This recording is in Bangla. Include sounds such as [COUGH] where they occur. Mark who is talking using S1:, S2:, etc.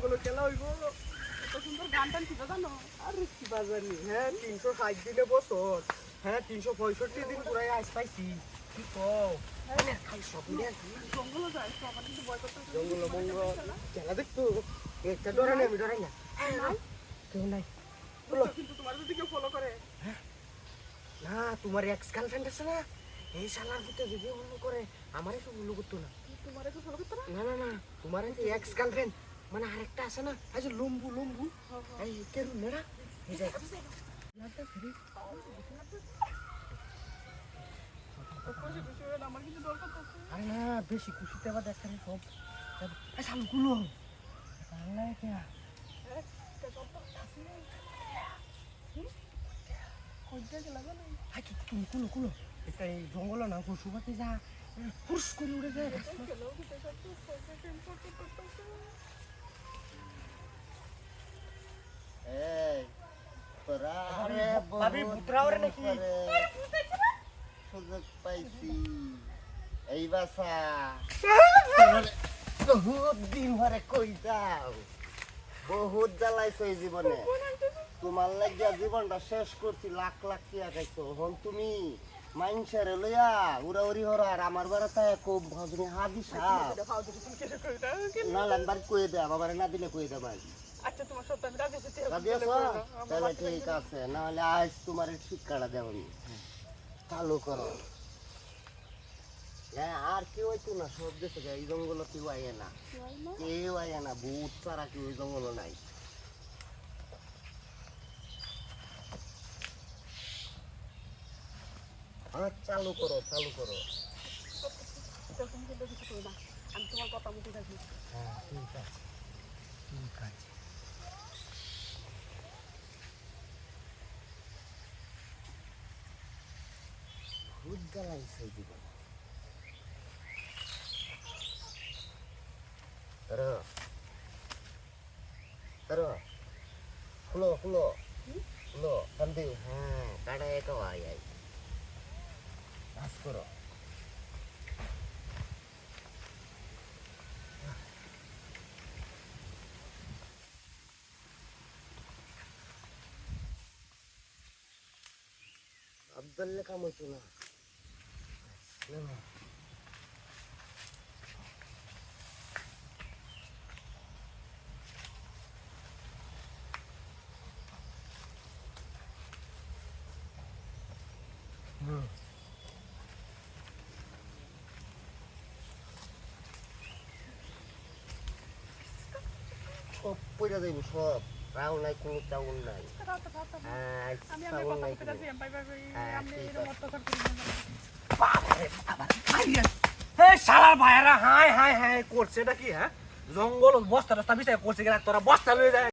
S1: কোনো খেলা হইব
S2: এত সুন্দর গান টান ছিল জানো?
S1: আরে কি হ্যাঁ তিনশো ষাট দিনে বছর। হ্যাঁ তিনশো পঁয়ষট্টি দিন পুরাই আইস পাইছি। কি কও। জঙ্গল মঙ্গল খেলা দেখতো? একটা ডরাই না আমি ডরাই না। কেউ নাই।
S2: বুঝছ, কিন্তু তোমার যদি কেউ ফলো করে।
S1: না তোমার এক্স গার্লফ্রেন্ড আছে না? এই শালার ভিতরে যদি করে আমারে তো উল্লু করতো না।
S2: তোমার কেউ ফলো করতে না?
S1: না না তোমার এক্স গার্লফ্রেন্ড মানে আরেকটা আছে না? যে লম্বু লম্বু। এই কেরু নেড়া। আরে না, বেশি খুশিতে আবার দেখা নেই সব। শালগুলো আল্লাহ কে কুলো কুলো। এটা এই জঙ্গল না পশু যা হুস করে উড়ে যায়।
S3: বহুত
S1: নাকি?
S3: সুযোগ পাইছি। এই বাসা। [LAUGHS] বহুত দিন ধরে কই যাও। বহুত জ্বালাইছো এই জীবনে। তোমার লাগিয়া জীবনটা শেষ করছি লাখ লাখ টিয়া খাইছো। হন তুমি। মাইনসারে লইয়া উড়াউড়ি হরার আমার বেড়াতে খুব ভজনে হাদি সাপ।
S2: কইটা
S3: না? লানবার কয়ে দে বাবারে না দিলে কয়ে দে ভাই।
S2: আচ্ছা তোমার সত্য আমি রাজি আছি?
S3: রাজি আছো তাহলে ঠিক আছে নাহলে আজ তোমার শিক্ষাটা দেব আমি চালু করো। হ্যাঁ আর কেউ হইতো না সব দেশে এই জঙ্গল কেউ আইয়ে না। কেউ আইয়ে না ভূত ছাড়া কেউ জঙ্গল নাই। হ্যাঁ চালু করো চালু করো।
S2: আমি তোমার কথা মতো থাকি
S1: হ্যাঁ ঠিক আছে ঠিক আছে।
S3: ভূত জ্বালাইছে এই জীবনে। ধরো ধরো খুলো খুলো খুলো কান্দি হ্যাঁ কাটা এক আই আই কাজ করো আব্দুল্লে কাম হইতো না। না। সব দেবো সব। রাও নাই কোনো চাউল নাই। চাউল
S1: হাই হাই হাই করছে এটা কি হ্যাঁ? জঙ্গল বস্তা টস্তা বিষয় করছে কিনা তোরা বস্তা লয়ে যায়